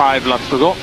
five laps to go.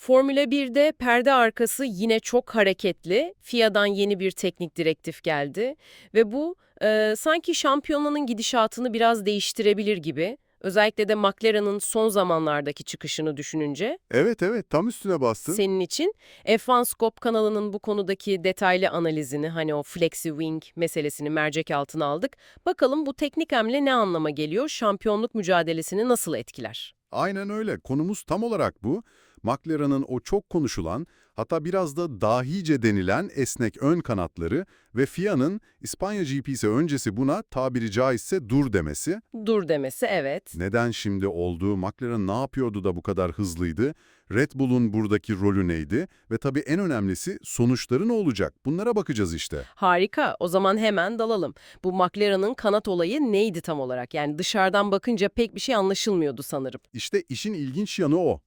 Formula 1'de perde arkası yine çok hareketli. FIA'dan yeni bir teknik direktif geldi ve bu e, sanki şampiyonanın gidişatını biraz değiştirebilir gibi. Özellikle de McLaren'ın son zamanlardaki çıkışını düşününce Evet evet tam üstüne bastın. senin için F1 Scope kanalının bu konudaki detaylı analizini hani o flexi wing meselesini mercek altına aldık. Bakalım bu teknik hamle ne anlama geliyor? Şampiyonluk mücadelesini nasıl etkiler? Aynen öyle. Konumuz tam olarak bu. McLaren'ın o çok konuşulan, hatta biraz da dahice denilen esnek ön kanatları ve FIA'nın İspanya GP'si öncesi buna tabiri caizse dur demesi. Dur demesi evet. Neden şimdi oldu, McLaren ne yapıyordu da bu kadar hızlıydı, Red Bull'un buradaki rolü neydi ve tabii en önemlisi sonuçları ne olacak? Bunlara bakacağız işte. Harika. O zaman hemen dalalım. Bu McLaren'ın kanat olayı neydi tam olarak? Yani dışarıdan bakınca pek bir şey anlaşılmıyordu sanırım. İşte işin ilginç yanı o.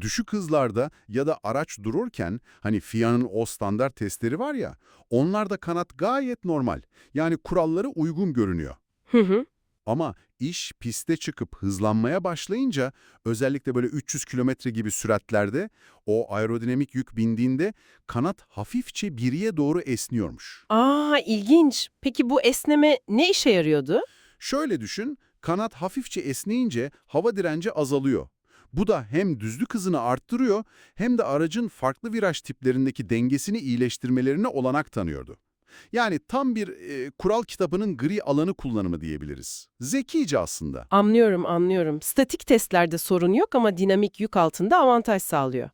Düşük hızlarda ya da araç dururken hani FIA'nın o standart testleri var ya, onlarda kanat gayet normal. Yani kurallara uygun görünüyor. Hı hı. Ama iş piste çıkıp hızlanmaya başlayınca özellikle böyle 300 kilometre gibi süratlerde o aerodinamik yük bindiğinde kanat hafifçe biriye doğru esniyormuş. Aa ilginç. Peki bu esneme ne işe yarıyordu? Şöyle düşün, kanat hafifçe esneyince hava direnci azalıyor. Bu da hem düzlük hızını arttırıyor hem de aracın farklı viraj tiplerindeki dengesini iyileştirmelerine olanak tanıyordu. Yani tam bir e, kural kitabının gri alanı kullanımı diyebiliriz. Zekice aslında. Anlıyorum, anlıyorum. Statik testlerde sorun yok ama dinamik yük altında avantaj sağlıyor.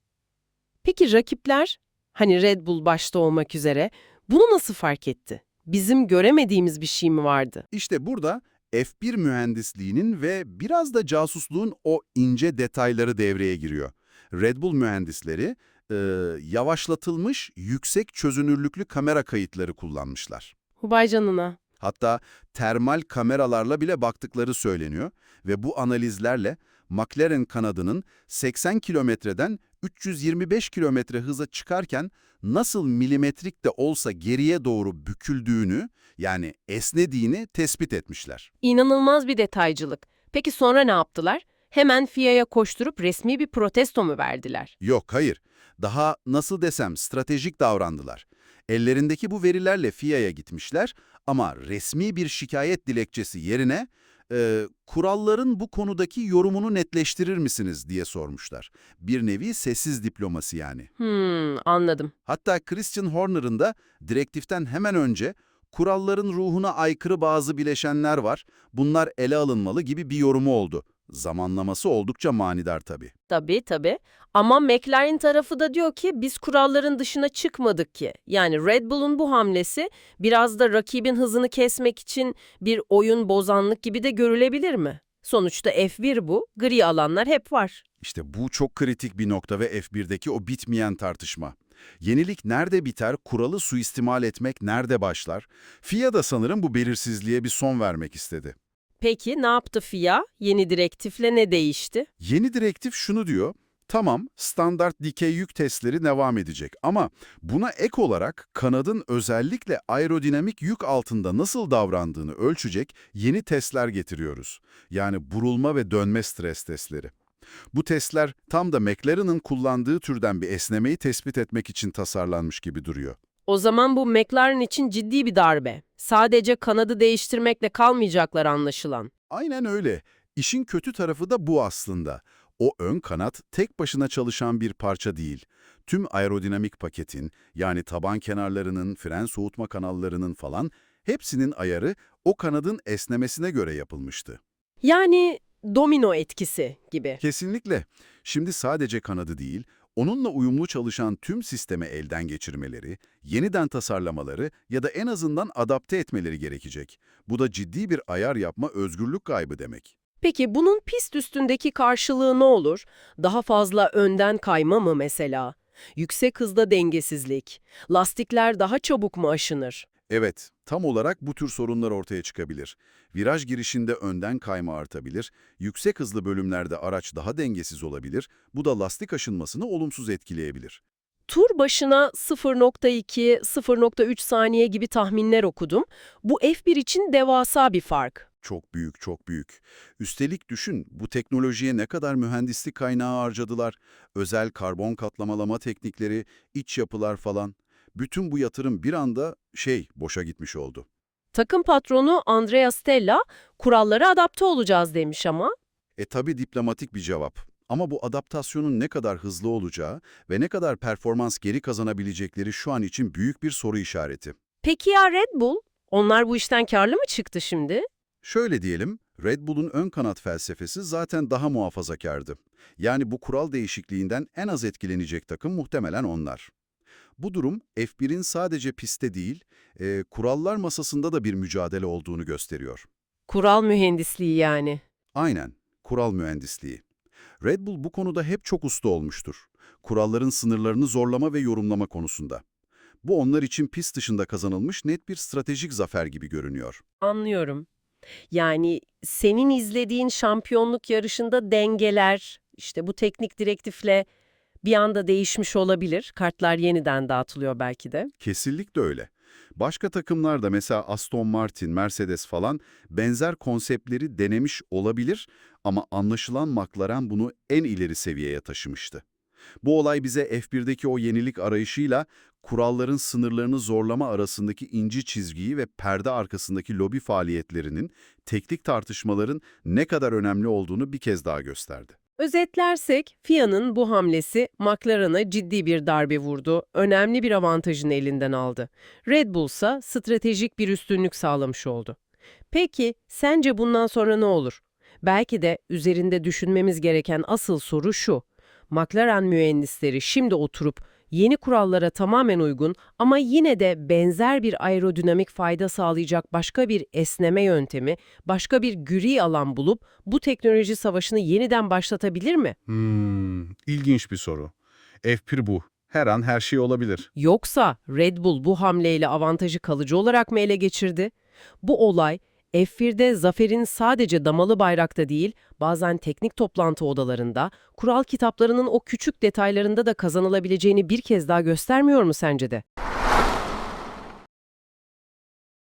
Peki rakipler, hani Red Bull başta olmak üzere, bunu nasıl fark etti? Bizim göremediğimiz bir şey mi vardı? İşte burada F1 mühendisliğinin ve biraz da casusluğun o ince detayları devreye giriyor. Red Bull mühendisleri e, yavaşlatılmış yüksek çözünürlüklü kamera kayıtları kullanmışlar. Hubay canına. Hatta termal kameralarla bile baktıkları söyleniyor ve bu analizlerle McLaren kanadının 80 kilometreden 325 kilometre hıza çıkarken nasıl milimetrik de olsa geriye doğru büküldüğünü yani esnediğini tespit etmişler. İnanılmaz bir detaycılık. Peki sonra ne yaptılar? Hemen FIA'ya koşturup resmi bir protesto mu verdiler? Yok hayır, daha nasıl desem stratejik davrandılar. Ellerindeki bu verilerle FIA'ya gitmişler ama resmi bir şikayet dilekçesi yerine e, kuralların bu konudaki yorumunu netleştirir misiniz diye sormuşlar. Bir nevi sessiz diplomasi yani. Hmm, anladım. Hatta Christian Horner'ın da direktiften hemen önce kuralların ruhuna aykırı bazı bileşenler var, bunlar ele alınmalı gibi bir yorumu oldu. Zamanlaması oldukça manidar tabii. Tabii tabii. Ama McLaren tarafı da diyor ki biz kuralların dışına çıkmadık ki. Yani Red Bull'un bu hamlesi biraz da rakibin hızını kesmek için bir oyun bozanlık gibi de görülebilir mi? Sonuçta F1 bu, gri alanlar hep var. İşte bu çok kritik bir nokta ve F1'deki o bitmeyen tartışma. Yenilik nerede biter, kuralı suistimal etmek nerede başlar? FIA da sanırım bu belirsizliğe bir son vermek istedi. Peki ne yaptı FIA? Yeni direktifle ne değişti? Yeni direktif şunu diyor, tamam standart dikey yük testleri devam edecek ama buna ek olarak kanadın özellikle aerodinamik yük altında nasıl davrandığını ölçecek yeni testler getiriyoruz. Yani burulma ve dönme stres testleri. Bu testler tam da McLaren'ın kullandığı türden bir esnemeyi tespit etmek için tasarlanmış gibi duruyor. O zaman bu McLaren için ciddi bir darbe. Sadece kanadı değiştirmekle kalmayacaklar anlaşılan. Aynen öyle. İşin kötü tarafı da bu aslında. O ön kanat tek başına çalışan bir parça değil. Tüm aerodinamik paketin, yani taban kenarlarının, fren soğutma kanallarının falan hepsinin ayarı o kanadın esnemesine göre yapılmıştı. Yani domino etkisi gibi. Kesinlikle. Şimdi sadece kanadı değil, onunla uyumlu çalışan tüm sisteme elden geçirmeleri, yeniden tasarlamaları ya da en azından adapte etmeleri gerekecek. Bu da ciddi bir ayar yapma özgürlük kaybı demek. Peki bunun pist üstündeki karşılığı ne olur? Daha fazla önden kayma mı mesela? Yüksek hızda dengesizlik? Lastikler daha çabuk mu aşınır? Evet, tam olarak bu tür sorunlar ortaya çıkabilir. Viraj girişinde önden kayma artabilir, yüksek hızlı bölümlerde araç daha dengesiz olabilir, bu da lastik aşınmasını olumsuz etkileyebilir. Tur başına 0.2, 0.3 saniye gibi tahminler okudum. Bu F1 için devasa bir fark. Çok büyük, çok büyük. Üstelik düşün, bu teknolojiye ne kadar mühendislik kaynağı harcadılar. Özel karbon katlamalama teknikleri, iç yapılar falan. Bütün bu yatırım bir anda şey, boşa gitmiş oldu. Takım patronu Andrea Stella kurallara adapte olacağız demiş ama E tabi diplomatik bir cevap. Ama bu adaptasyonun ne kadar hızlı olacağı ve ne kadar performans geri kazanabilecekleri şu an için büyük bir soru işareti. peki ya Red Bull? Onlar bu işten karlı mı çıktı şimdi? Şöyle diyelim, Red Bull'un ön kanat felsefesi zaten daha muhafazakardı. Yani bu kural değişikliğinden en az etkilenecek takım muhtemelen onlar. Bu durum F1'in sadece pistte değil, e, kurallar masasında da bir mücadele olduğunu gösteriyor. Kural mühendisliği yani. Aynen, kural mühendisliği. Red Bull bu konuda hep çok usta olmuştur. Kuralların sınırlarını zorlama ve yorumlama konusunda. Bu onlar için pist dışında kazanılmış net bir stratejik zafer gibi görünüyor. Anlıyorum. Yani senin izlediğin şampiyonluk yarışında dengeler, işte bu teknik direktifle bir anda değişmiş olabilir. Kartlar yeniden dağıtılıyor belki de. Kesinlikle öyle. Başka takımlar da mesela Aston Martin, Mercedes falan benzer konseptleri denemiş olabilir ama anlaşılan McLaren bunu en ileri seviyeye taşımıştı. Bu olay bize F1'deki o yenilik arayışıyla kuralların sınırlarını zorlama arasındaki ince çizgiyi ve perde arkasındaki lobi faaliyetlerinin, teknik tartışmaların ne kadar önemli olduğunu bir kez daha gösterdi. Özetlersek, FIA'nın bu hamlesi McLaren'a ciddi bir darbe vurdu, önemli bir avantajını elinden aldı. Red Bull ise stratejik bir üstünlük sağlamış oldu. Peki, sence bundan sonra ne olur? Belki de üzerinde düşünmemiz gereken asıl soru şu. McLaren mühendisleri şimdi oturup yeni kurallara tamamen uygun ama yine de benzer bir aerodinamik fayda sağlayacak başka bir esneme yöntemi, başka bir gri alan bulup bu teknoloji savaşını yeniden başlatabilir mi? Hmm, ilginç bir soru. F1 bu. Her an her şey olabilir. Yoksa Red Bull bu hamleyle avantajı kalıcı olarak mı ele geçirdi? Bu olay F1'de zaferin sadece damalı bayrakta değil, bazen teknik toplantı odalarında, kural kitaplarının o küçük detaylarında da kazanılabileceğini bir kez daha göstermiyor mu sence de?